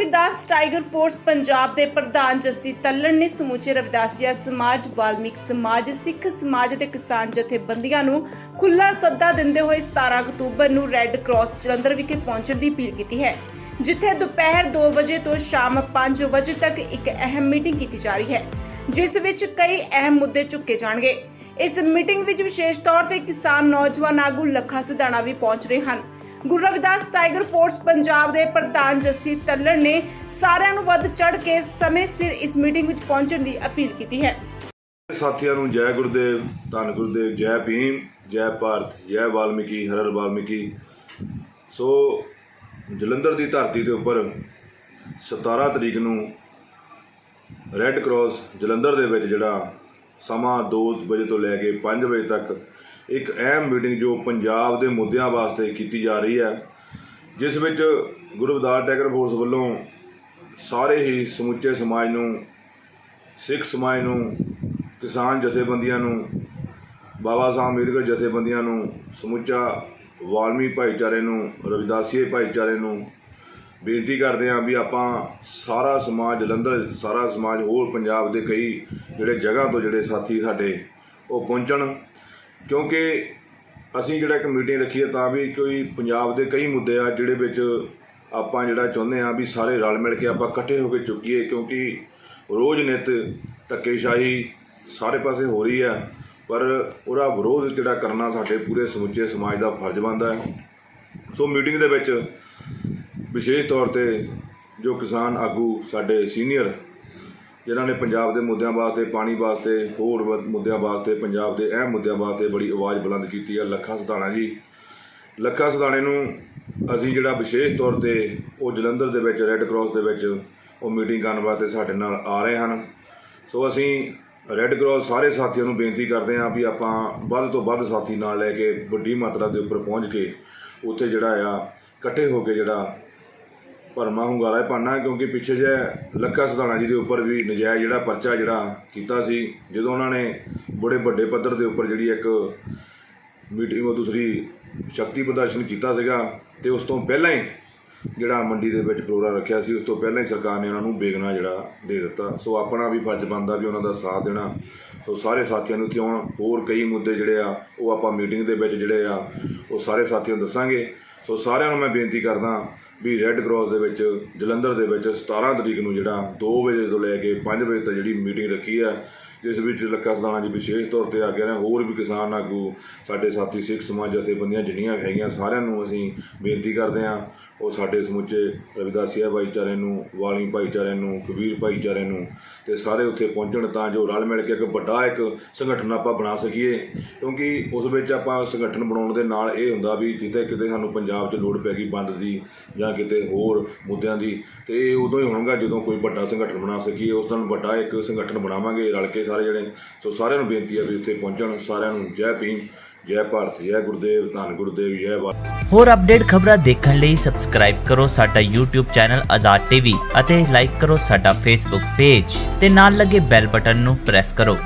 Ravidas tiger force Punjab ਦੇ ਪ੍ਰਧਾਨ ਜੱਸੀ ਤੱਲਣ ਨੇ ਸਮੁੱਚੇ ਰਵਿਦਾਸੀਆ ਸਮਾਜ, ਵਾਲਮੀਕ ਸਮਾਜ, ਸਿੱਖ ਸਮਾਜ ਅਤੇ ਕਿਸਾਨ ਜਥੇਬੰਦੀਆਂ ਨੂੰ ਖੁੱਲਾ ਸੱਦਾ ਦਿੰਦੇ ਹੋਏ 17 ਅਕਤੂਬਰ ਨੂੰ ਰੈੱਡ ਕਰਾਸ ਜਲੰਧਰ ਵਿਖੇ ਪਹੁੰਚਣ ਦੀ ਅਪੀਲ ਕੀਤੀ ਹੈ, ਜਿੱਥੇ ਦੁਪਹਿਰ 2 ਵਜੇ ਤੋਂ ਸ਼ਾਮ 5 ਵਜੇ ਤੱਕ ਇੱਕ ਅਹਿਮ ਮੀਟਿੰਗ ਕੀਤੀ ਜਾ ਰਹੀ ਹੈ, ਜਿਸ ਵਿੱਚ ਕਈ ਅਹਿਮ ਮੁੱਦੇ ਚੁੱਕੇ ਜਾਣਗੇ। ਇਸ ਮੀਟਿੰਗ ਵਿੱਚ ਵਿਸ਼ੇਸ਼ ਤੌਰ ਤੇ ਕਿਸਾਨ ਨੌਜਵਾਨ ਆਗੂ ਲੱਖਾ ਸਿਧਾਣਾ ਵੀ ਪਹੁੰਚ ਰਹੇ ਹਨ। ਗੁਰੂ ਰਵਿਦਾਸ ਟਾਈਗਰ ਫੋਰਸ ਪੰਜਾਬ ਦੇ ਪ੍ਰਧਾਨ ਜੱਸੀ ਤੱਲੜ ਨੇ ਸਾਰਿਆਂ ਨੂੰ ਵੱਧ ਚੜ ਕੇ ਸਮੇਂ ਸਿਰ ਇਸ ਮੀਟਿੰਗ ਵਿੱਚ ਪਹੁੰਚਣ ਦੀ ਅਪੀਲ ਕੀਤੀ ਹੈ। ਸਾਥੀਆਂ ਨੂੰ ਜੈ ਗੁਰਦੇਵ, ਧੰਨ ਗੁਰਦੇਵ, ਜੈ ਭੀਮ, ਜੈ ਭਾਰਤ, ਜੈ ਵਾਲਮੀਕੀ ਹਰਰ ਵਾਲਮੀਕੀ। ਸੋ ਜਲੰਧਰ ਦੀ ਧਰਤੀ ਦੇ ਉੱਪਰ 17 ਤਰੀਕ ਨੂੰ ਰੈੱਡ ਕਰਾਸ ਜਲੰਧਰ ਦੇ ਵਿੱਚ ਜਿਹੜਾ ਸਮਾਂ 2 ਵਜੇ ਤੋਂ ਲੈ ਕੇ 5 ਵਜੇ ਤੱਕ ਇੱਕ ਅਹਿਮ ਮੀਟਿੰਗ ਜੋ ਪੰਜਾਬ ਦੇ ਮੁੱਦਿਆਂ ਵਾਸਤੇ ਕੀਤੀ ਜਾ ਰਹੀ ਹੈ, ਜਿਸ ਵਿੱਚ ਗੁਰੂ ਰਵਿਦਾਸ ਟੈਗਰ ਫੋਰਸ ਵੱਲੋਂ ਸਾਰੇ ਹੀ ਸਮੁੱਚੇ ਸਮਾਜ ਨੂੰ, ਸਿੱਖ ਸਮਾਜ ਨੂੰ, ਕਿਸਾਨ ਜਥੇਬੰਦੀਆਂ ਨੂੰ, ਬਾਬਾ ਸਾਹਿਬ ਅੰਬੇਦਕਰ ਜਥੇਬੰਦੀਆਂ ਨੂੰ, ਸਮੁੱਚਾ ਵਾਲਮੀ ਭਾਈਚਾਰੇ ਨੂੰ, ਰਵਿਦਾਸੀਏ ਭਾਈਚਾਰੇ ਨੂੰ ਬੇਨਤੀ ਕਰਦੇ ਹਾਂ ਵੀ ਆਪਾਂ ਸਾਰਾ ਸਮਾਜ ਜਲੰਧਰ, ਸਾਰਾ ਸਮਾਜ ਹੋਰ ਪੰਜਾਬ ਦੇ ਕਈ ਜਿਹੜੇ ਜਗ੍ਹਾ ਤੋਂ ਜਿਹੜੇ ਸਾਥੀ ਸਾਡੇ ਉਹ ਪਹੁੰਚਣ। ਕਿਉਂਕਿ ਅਸੀਂ ਜਿਹੜਾ ਇੱਕ ਮੀਟਿੰਗ ਰੱਖੀ ਹੈ ਤਾਂ ਵੀ ਕੋਈ ਪੰਜਾਬ ਦੇ ਕਈ ਮੁੱਦੇ ਆ ਜਿਹੜੇ ਵਿੱਚ ਆਪਾਂ ਜਿਹੜਾ ਚਾਹੁੰਦੇ ਆ ਵੀ ਸਾਰੇ ਰਲ ਮਿਲ ਕੇ ਆਪਾਂ ਇਕੱਠੇ ਹੋ ਕੇ ਚੁੱਕੀਏ, ਕਿਉਂਕਿ ਰੋਜ਼ ਨਿਤ ਧੱਕੇਸ਼ਾਹੀ ਸਾਰੇ ਪਾਸੇ ਹੋ ਰਹੀ ਆ, ਪਰ ਉਹਦਾ ਵਿਰੋਧ ਜਿਹੜਾ ਕਰਨਾ ਸਾਡੇ ਪੂਰੇ ਸਮੁੱਚੇ ਸਮਾਜ ਦਾ ਫਰਜ਼ ਬਣਦਾ ਹੈ। ਸੋ ਮੀਟਿੰਗ ਦੇ ਵਿੱਚ ਵਿਸ਼ੇਸ਼ ਤੌਰ ਤੇ ਜੋ ਕਿਸਾਨ ਆਗੂ ਸਾਡੇ ਸੀਨੀਅਰ ਜਿਨ੍ਹਾਂ ਨੇ ਪੰਜਾਬ ਦੇ ਮੁੱਦਿਆਂ ਵਾਸਤੇ, ਪਾਣੀ ਵਾਸਤੇ, ਹੋਰ ਮੁੱਦਿਆਂ ਵਾਸਤੇ, ਪੰਜਾਬ ਦੇ ਅਹਿਮ ਮੁੱਦਿਆਂ ਵਾਸਤੇ ਬੜੀ ਆਵਾਜ਼ ਬੁਲੰਦ ਕੀਤੀ ਹੈ ਲੱਖਾ ਸਧਾਣਾ ਜੀ। ਲੱਖਾ ਸਧਾਣੇ ਨੂੰ ਅਸੀਂ ਜਿਹੜਾ ਵਿਸ਼ੇਸ਼ ਤੌਰ ਤੇ ਉਹ ਜਲੰਧਰ ਦੇ ਵਿੱਚ ਰੈੱਡ ਕਰਾਸ ਦੇ ਵਿੱਚ ਉਹ ਮੀਟਿੰਗ ਕਰਨ ਵਾਸਤੇ ਸਾਡੇ ਨਾਲ ਆ ਰਹੇ ਹਨ। ਸੋ ਅਸੀਂ ਰੈੱਡ ਕਰਾਸ ਸਾਰੇ ਸਾਥੀਆਂ ਨੂੰ ਬੇਨਤੀ ਕਰਦੇ ਹਾਂ ਵੀ ਆਪਾਂ ਵੱਧ ਤੋਂ ਵੱਧ ਸਾਥੀ ਨਾਲ ਲੈ ਕੇ ਵੱਡੀ ਮਾਤਰਾ ਦੇ ਉੱਪਰ ਪਹੁੰਚ ਕੇ ਉੱਥੇ ਜਿਹੜਾ ਆ, ਇਕੱਠੇ ਹੋ ਕੇ ਜਿਹੜਾ ਭਰਮਾ ਹੁੰਗਾਰਾ ਪਾਣਾ ਕਿਉਂਕਿ ਪਿੱਛੇ ਜੇ ਲੱਖਾ ਸਦਾਣਾ ਜੀ ਦੇ ਉੱਪਰ ਵੀ ਨਜਾਇਜ਼ ਜਿਹੜਾ ਪਰਚਾ ਜਿਹੜਾ ਕੀਤਾ ਸੀ, ਜਦੋਂ ਉਹਨਾਂ ਨੇ ਬੜੇ ਵੱਡੇ ਪੱਧਰ ਦੇ ਉੱਪਰ ਜਿਹੜੀ ਇੱਕ ਮੀਟਿੰਗ ਉਹ ਦੂਸਰੀ ਸ਼ਕਤੀ ਪ੍ਰਦਰਸ਼ਨ ਕੀਤਾ ਸੀਗਾ, ਤੇ ਉਸ ਤੋਂ ਪਹਿਲਾਂ ਹੀ ਜਿਹੜਾ ਮੰਡੀ ਦੇ ਵਿੱਚ ਪ੍ਰੋਗਰਾਮ ਰੱਖਿਆ ਸੀ, ਉਸ ਤੋਂ ਪਹਿਲਾਂ ਹੀ ਸਰਕਾਰ ਨੇ ਉਹਨਾਂ ਨੂੰ ਬੇਗਨਾ ਜਿਹੜਾ ਦੇ ਦਿੱਤਾ। ਸੋ ਆਪਣਾ ਵੀ ਫਰਜ਼ ਬਣਦਾ ਵੀ ਉਹਨਾਂ ਦਾ ਸਾਥ ਦੇਣਾ। ਸੋ ਸਾਰੇ ਸਾਥੀਆਂ ਨੂੰ ਇੱਥੇ ਆਉਣ, ਹੋਰ ਕਈ ਮੁੱਦੇ ਜਿਹੜੇ ਆ, ਉਹ ਆਪਾਂ ਮੀਟਿੰਗ ਦੇ ਵਿੱਚ ਜਿਹੜੇ ਆ, ਉਹ ਸਾਰੇ ਸਾਥੀਆਂ ਨੂੰ ਦੱਸਾਂਗੇ। ਸੋ ਸਾਰਿਆਂ ਨੂੰ ਮੈਂ ਬੇਨਤੀ ਕਰਦਾ ਵੀ ਰੈੱਡ ਕਰਾਸ ਦੇ ਵਿੱਚ, ਜਲੰਧਰ ਦੇ ਵਿੱਚ 17 ਤਰੀਕ ਨੂੰ ਜਿਹੜਾ 2 ਵਜੇ ਤੋਂ ਲੈ ਕੇ 5 ਵਜੇ ਤੱਕ ਜਿਹੜੀ ਮੀਟਿੰਗ ਰੱਖੀ ਹੈ, ਜਿਸ ਵਿੱਚ ਲੱਖਾ ਸਦਾਣਾ ਜੀ ਵਿਸ਼ੇਸ਼ ਤੌਰ ਤੇ ਆ ਕੇ ਨੇ ਹੋਰ ਵੀ ਕਿਸਾਨ ਆਗੂ, ਸਾਡੇ ਸਾਥੀ, ਸਿੱਖ ਸਮਾਜ, ਜਥੇਬੰਦੀਆਂ ਜਿਹੜੀਆਂ ਹੈਗੀਆਂ, ਸਾਰਿਆਂ ਨੂੰ ਅਸੀਂ ਬੇਨਤੀ ਕਰਦੇ ਹਾਂ ਉਹ ਸਾਡੇ ਸਮੁੱਚੇ ਰਵਿਦਾਸੀਆ ਭਾਈਚਾਰੇ ਨੂੰ, ਵਾਲੀ ਭਾਈਚਾਰੇ ਨੂੰ, ਕਬੀਰ ਭਾਈਚਾਰੇ ਨੂੰ ਤੇ ਸਾਰੇ ਉੱਥੇ ਪਹੁੰਚਣ ਤਾਂ ਜੋ ਰਲ ਮਿਲ ਕੇ ਇੱਕ ਵੱਡਾ ਇੱਕ ਸੰਗਠਨ ਆਪਾਂ ਬਣਾ ਸਕੀਏ। ਕਿਉਂਕਿ ਉਸ ਵਿੱਚ ਆਪਾਂ ਸੰਗਠਨ ਬਣਾਉਣ ਦੇ ਨਾਲ ਇਹ ਹੁੰਦਾ ਵੀ ਜਿੱਥੇ ਕਿਤੇ ਸਾਨੂੰ ਪੰਜਾਬ 'ਚ ਲੋੜ ਪੈ ਗਈ ਬੰਦ ਦੀ ਜਾਂ ਕਿਤੇ ਹੋਰ ਮੁੱਦਿਆਂ ਦੀ। ਤੇ ਇਹ ਉਦੋਂ ਹੀ ਹੋਣਗਾ ਜਦੋਂ ਕੋਈ ਵੱਡਾ ਸੰਗਠਨ ਬਣਾ ਸਕੀਏ। ਉਸ ਦਿਨ ਵੱਡਾ ਇੱਕ ਸੰਗਠਨ ਬਣਾਵਾਂਗੇ ਰਲ ਕੇ ਸਾਰੇ ਜਣੇ। ਸੋ ਸਾਰਿਆਂ ਨੂੰ ਬੇਨਤੀ ਹੈ ਵੀ ਉੱਥੇ ਪਹੁੰਚਣ, ਸਾਰਿਆਂ ਨੂੰ ਜੈ ਭੀਮ। ਜੈ ਭਾਰਤ, ਜੈ ਗੁਰਦੇਵ, ਧੰਨ ਗੁਰਦੇਵ, ਜੈ ਵਾ ਹੋਰ ਅਪਡੇਟ ਖਬਰਾਂ ਦੇਖਣ ਲਈ ਸਬਸਕ੍ਰਾਈਬ ਕਰੋ ਸਾਡਾ YouTube ਚੈਨਲ ਆਜ਼ਾਦ ਟੀਵੀ ਅਤੇ ਲਾਈਕ ਕਰੋ ਸਾਡਾ Facebook ਪੇਜ ਤੇ ਨਾਲ ਲੱਗੇ ਬੈਲ ਬਟਨ ਨੂੰ ਪ੍ਰੈਸ ਕਰੋ।